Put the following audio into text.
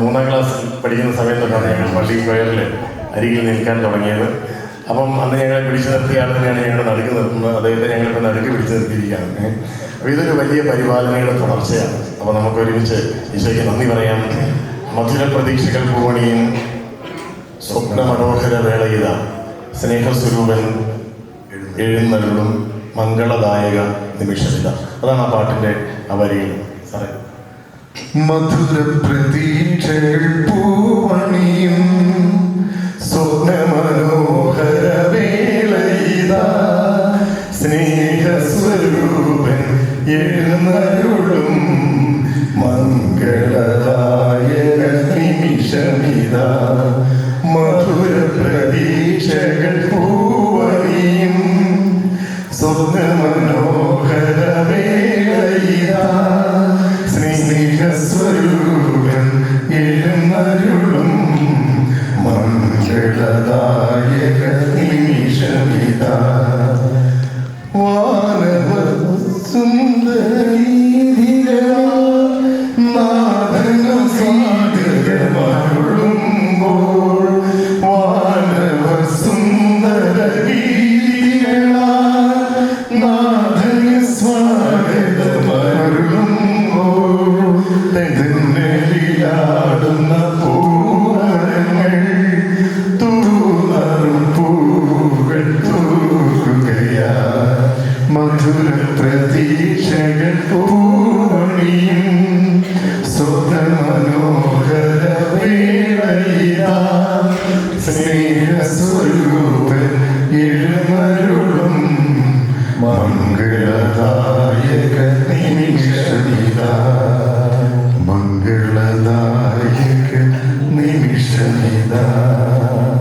മൂന്നാം ക്ലാസ്സിൽ പഠിക്കുന്ന സമയത്തൊക്കെയാണ് ഞങ്ങൾ പള്ളി സ്ക്വയറിൽ അരികിൽ നിൽക്കാൻ തുടങ്ങിയത്. അപ്പം അന്ന് ഞങ്ങളെ പിടിച്ചു നിർത്തിയ ആൾ തന്നെയാണ് ഞങ്ങൾ നടുക്ക് നിർത്തുന്നത്. അദ്ദേഹത്തെ ഞങ്ങളിപ്പോൾ നടുക്ക് പിടിച്ചു നിർത്തിയിരിക്കുകയാണ്. അപ്പോൾ ഇതൊരു വലിയ പരിപാലനയുടെ തുടർച്ചയാണ്. അപ്പോൾ നമുക്ക് ഒരുമിച്ച് ഈശോയ്ക്ക് നന്ദി പറയാം. മധുര പ്രതീക്ഷകൾ പൂവണിയും സ്വപ്ന മനോഹര വേളയിത സ്നേഹസ്വരൂപൻ എഴുന്നള്ളും മംഗളദായക നിമിഷമിത. അതാണ് ആ പാട്ടിന്റെ ആ സാറേ. മധുര പ്രതീക്ഷകൾ പൂവണിയും സ്വപ്ന മനോഹര വേളയിതാ സ്നേഹസ്വരൂപൻ എഴുന്നരുളും മംഗളദായക നിമിഷമിതാ സ്നേഹസ്വരൂപൻ എഴുന്നരുളും മംഗളദായക തെന്നലിലാടുന്ന പൂവനങ്ങൾ തൂണറും പൂകൾ തൂക്കുകയാ മധുര പ്രതീക്ഷകൾ പൂവണിയും സ്വപ്ന മനോഹര വേളയിലാ മംഗളദായക നിമിഷമിതാ.